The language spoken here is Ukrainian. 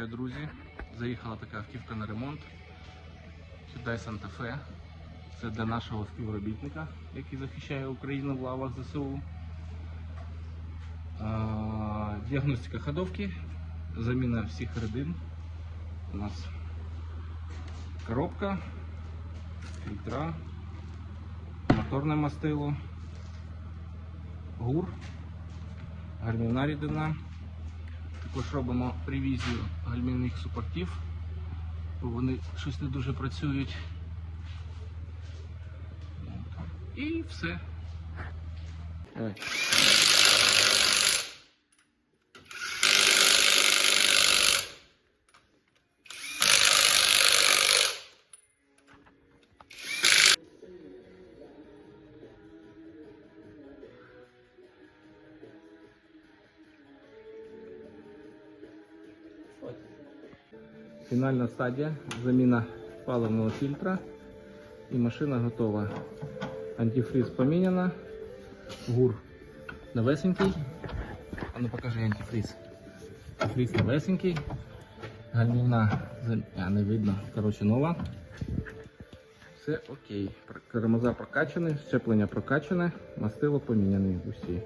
Вітаю, друзі! Заїхала така автівка на ремонт. Hyundai Santa Fe. Це для нашого співробітника, який захищає Україну в лавах ЗСУ. А, Діагностика ходовки, заміна всіх рядин. У нас коробка, фільтра, моторне мастило, гур, гальмівна рідина. Також робимо ревізію гальмівних супортів, бо вони щось не дуже працюють. І все. Фінальна стадія, заміна паливного фільтра і машина готова. Антифриз поміняна, гур новесенький. А ну покажи антифриз. Антифриз новесенький. Гальмівна а, не видно. Коротше, нова. Все окей. Тормоза прокачані, щеплення прокачане, мастило поміняне усі.